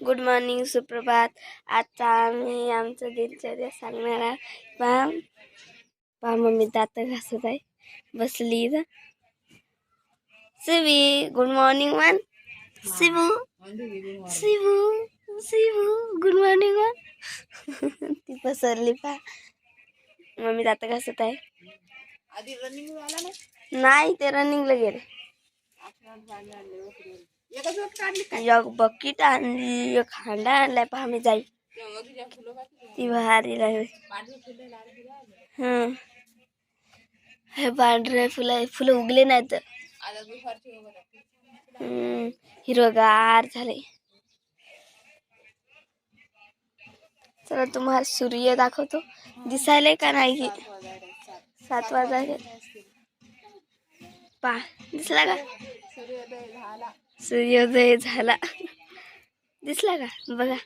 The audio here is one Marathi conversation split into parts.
गुड मॉर्निंग सुप्रभात आता आम्ही आमचं दिनचर्या सांगणार आहे पहा. पहा मम्मी दात घासत आहे. बसली इथं. सिवी गुड मॉर्निंग वन शिबू शिबू शिबू गुड मॉर्निंग वन ती पसरली पहा. मम्मी दात घासत आहे. आधी रनिंग झाला ना? नाही ते रनिंगला गेले. एक बकेट आणली एक हांडा आणलाय पहा मी जाई ती भारी. हं. हे पांढरे फुलं आहे. फुलं उगले नाहीत. हिरवगार झाले. चला तुम्हाला सूर्य दाखवतो. दिसायले का नाही? सात वाजायले पा दिसला का? सूर्योदय झाला. दिसला का? बघा.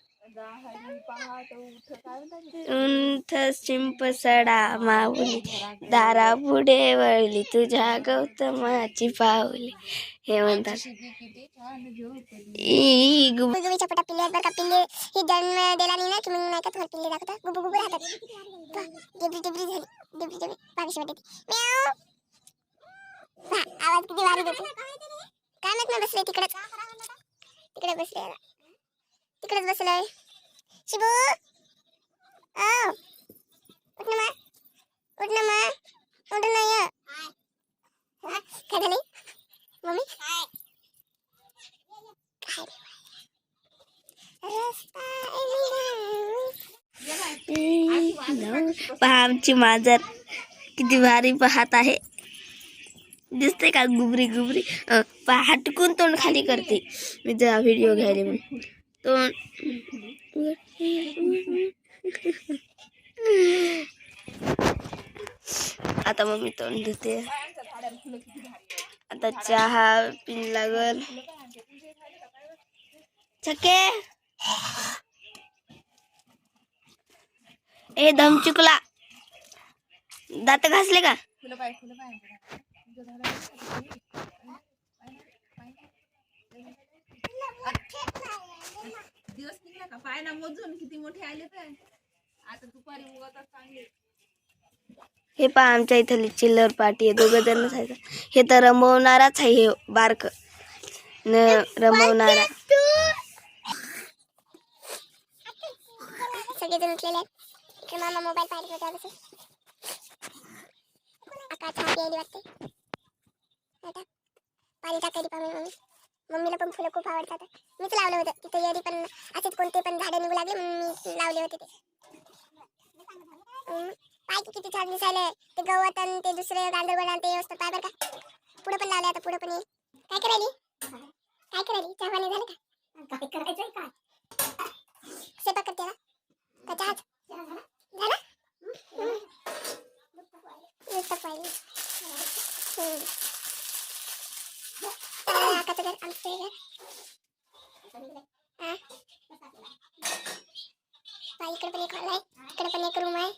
उंथ चिंपसडा माऊली. दारा पुढे वळली. तुझ्या गौतमाची पावली हे म्हणतात. तुम्हाला आवाज किती भारी देते. काय माहीत नाही बसले तिकडे तिकडे बसले तिकडेच बसलोय. शिबू! ओ उठ ना मा. उठ ना मा. उठ ना ये. काय झाले? मम्मी? काय पहा आमची मांजर किती भारी पाहत आहे. दिसते का? गुबरी गुबरी हटकून तोंड खाली करते. मी जरा व्हिडिओ घ्यायले म्हणून. तोंड. आता मग मी तोंड धुते. आता चहा पिन लागल. छके ए दम चुकला. दात घासले का? दिवस निघला का? पाय ना मोजून किती मोठे आले तर. आता दुपारी उगवतात चांगले. हे पहा आमच्या इथली चिल्लर पार्टी आहे. दोघं जण हे तर रमवणाराच आहे हे बारक. न रमवणारा सगळेजण उठलेले आहेत. इकडे मामा मोबाईल पाहिजे होता वाटते पाणी टाकायची पाहिजे मम्मी. मम्मीला पण फुलं खूप आवडतात. मीच लावलं होतं. तिथे येरी पण असेच कोणते पण झाडे निघू लागले मी लावले होते ते. पाय की किती छान दिसायले. ते गवत आणि ते दुसरे गांधर्बण आणि ते असतं पाय बरं का. पुढे पण लावले आता पुढे पण काय करायली? काय करायली? चहा पाणी झालं का? काय करायचंय काय? स्वयंपाक करते का झाला? हम्म. नुसतं पाहिजे आमचं इकडे पण एक हॉल आहे इकडे पण एक रूम आहे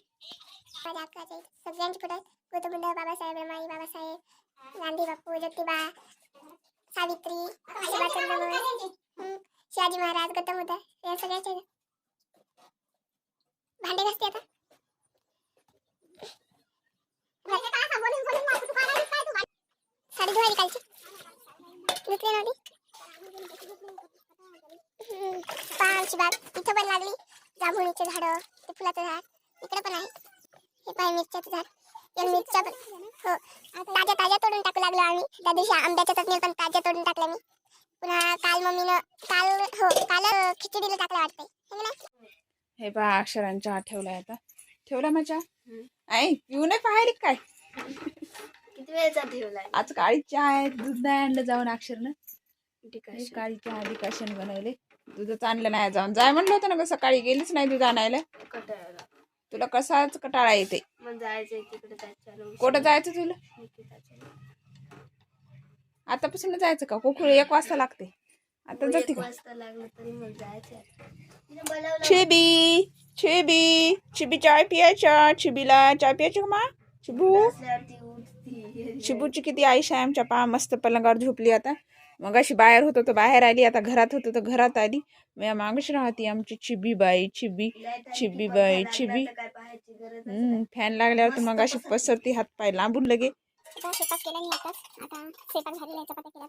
माझ्या अक्काच्या इथे सगळ्यांचे गौतम बाबासाहेब रमाई बाबासाहेब गांधी बापू ज्योतिबा सावित्री सुभाषचंद्र शिवाजी महाराज गौतम बुद्ध या सगळ्याचे भांडे घासते आता. साडी धुवायली कालची. धुतली नव्हती आमची बाग. इथं पण लागली. जांभुळीचे झाडं ते फुलाचं झाड. इकडे पण आहे. हे पाय मिरच्याचं झाड. या मिरच्या पण. हो. ताज्या ताज्या तोडून टाकू लागलो आम्ही. त्या दिवशी आंब्याच्या चटणी पण ताज्या तोडून टाकल्या मी. पुन्हा काल मम्मीनं काल हो काल खिचडीला टाकलं वाटतंय. है ना हे पहा अक्षरांचा चहा ठेवलाय आता. ठेवला माझ्या आई पिऊ नाही पाहिली काय? किती वेळचा ठेवलाय आज काळी चहा आहे दूध नाही आणलं जाऊन अक्षरनं. हे काळी चहा डिकाशन बनवले. दूधच आणलं नाही जाऊन. जाय म्हणलं होतं ना ग सकाळी गेलीच नाही दूध आणायला. तुला कसाच कटाळा येते? मग तिकडे जायचं कुठं जायचं तुला? आतापासून जायचं का? कोकुळ एक वाजता लागते. आता जाते का? वाजता लागलं तरी मग जायचंय. तिने बोलावलं छिबी छिबी छिबी चाय पियायच्या छिबीला चाय पियायची का मा? उठती शिबूची किती आयुष आहे आमच्या पा मस्त पलंगावर झोपली आता. मग अशी बाहेर होतो तर बाहेर आली आता घरात होतो तर घरात आली. मी मागच राहते आमची चिबी बाई चिबी चिबी बाई चिबी. हम्म फॅन लागल्यावर तर मग अशी पसरती हात पाय लांबून लगे. आता स्वयंपाक केला नाही आताच आता स्वयंपाक झालेला केला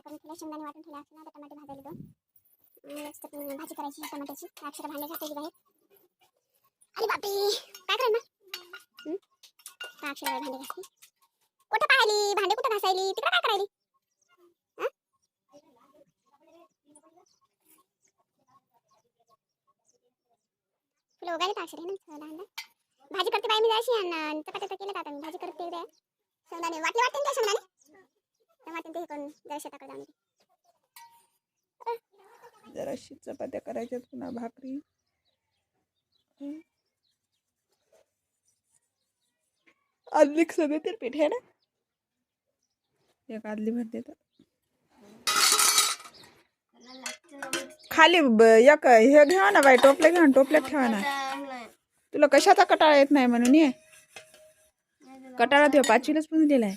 करून शेंगदाणे वाटून आता टमाटे भाजायला दोन भाजी करायची टमाट्याची. अक्षर भांडे घासायची बाहेर अरे बापरे काय करणार? अक्षर भांडे घासली. कुठं पाहिली? भांडे कुठं घासायली? तिकडे काय करायली? फुलं उगायला ना लहान भाजी करते बाई मी जायची आणि चपात्या तर केल्या आता मी. भाजी करते उद्या. शेंगदाणे वाटले वाटते ना त्या शेंगदाणे तर ते करून जरा शेताकडे जाऊन जराशी चपात्या करायच्या पुन्हा भाकरी. आदली सगळे तर पीठ आहे ना? एक आदली भर देतात खाली एक हे घ्या ना बाई टोपले घ्या ना टोपल्यात ठेवा ना तुला कशाचा कटाळा येत नाही म्हणून ये. कटाळा तेव्हा पाचवीलाच पण दिलाय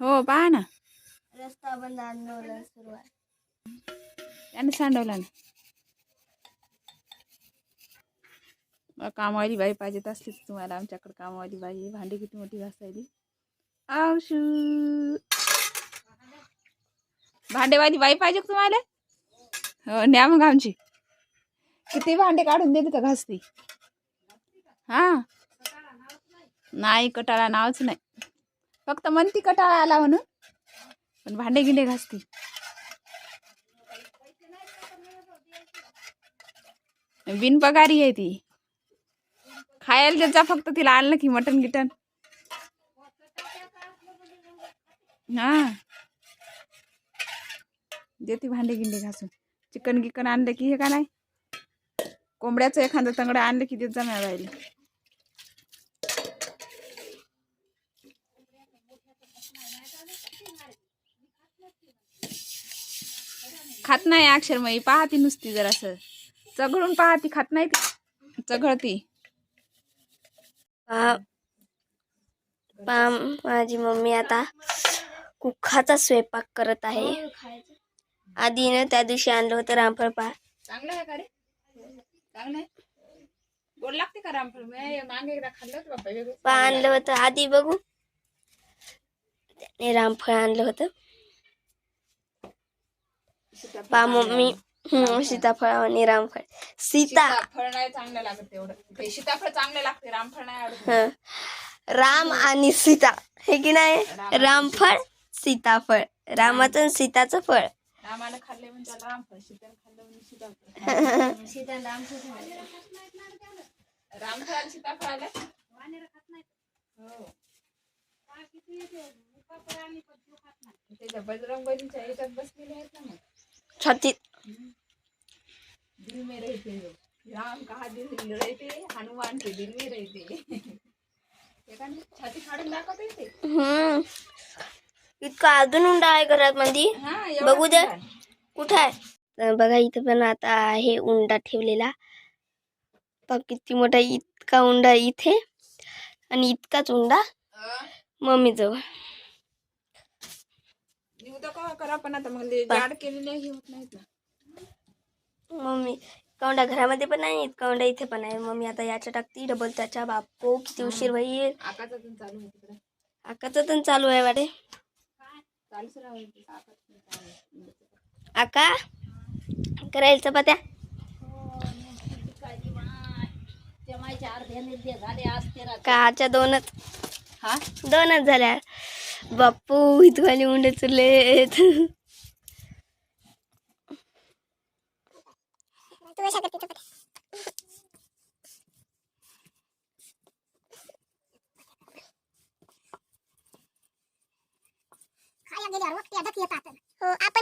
हो पहा ना. रस्ता बंद आंदोलन सुरू आहे त्याने सांडवला ना. कामवाली बाई पाहिजेत असलीच तुम्हाला आमच्याकडे कामवाली बाई भांडी किती मोठी घासायली. आवशू. भांडेवाली बाई पाहिजे का तुम्हाला? हो न्या मग आमची. किती भांडे काढून देते तर घासती. हा. नाही कटाळा नावच नाही. फक्त म्हणती कटाळा आला म्हणून. पण भांडे गिंडे घासती. बिनपगारी आहे ती. खायला देत जा फक्त तिला आणलं की मटन गिटन हा. देते भांडे गिंडे घासून. चिकन गिकन आणलं की हे का नाही? कोंबड्याचं एखादं तंगडं आणलं की देत जा मिळायला खात नाही अक्षरमयी पाहती नुसती जरासं. चघळून पाहती खात नाही ती. चघळती. पहा पहा माझी मम्मी आता कुखाचा स्वयंपाक करत आहे. आधीनं त्या दिवशी आणलं होतं रामफळ पहा चांगलं आहे का रे? चांगलं आहे. गोड लागते का रामफळ? मी मागे एकदा खाल्लं होतं बाप्पा वेगळं पहा आणलं होतं. आधी बघू. त्याने रामफळ आणलं होतं. पहा मम्मी हम्म, सीताफळ आणि रामफळ. सीता. फळ नाही चांगलं लागत तेवढं. ते सीताफळ चांगलं लागते रामफळ नाही आवडत. हं. राम आणि सीता. हे की नाही? रामफळ सीताफळ. रामाचं आणि सीताचं फळ. रामानं खाल्ले म्हणजे त्याला रामफळ सीतानं खाल्लं म्हणजे सीताफळ. रामफळ आणि सीताफळ आलं? हो. त्याच्या बजरंग बलीच्या याच्यात बसलेले आहेत ना मग छातीत. दिल में रहते हो। राम कहा दिल रहते हनुमान के दिल में रहते। छाती फाडून दाखवता येते हम्म। इतका अजून उंडा आहे घरात मध्ये बघू दे. छान. कुठं आहे? बघा इथं पण आता आहे उंडा ठेवलेला. किती मोठा इतका उंडा इथे. आणि इतकाच उंडा मम्मी जवळ करा पण आता मग जाड केलेले हे होत नाहीत ना मम्मी कौंडा घरामध्ये पण आहे उंडा इथे पण आहे. मम्मी आता याच्या टाकती डबल त्याच्या बापो किती उशीर आहे तिकडे. आकाचं पण चालू आहे वाटे. आका करायला चपात्या? काच्या दोनच? हा? दोनच झाल्या. बाप्पू इतकाली उंडे चुरलेत तू कशा करते चपात्या खायला गेल्यावर वक्ती अडक येतात हो आपण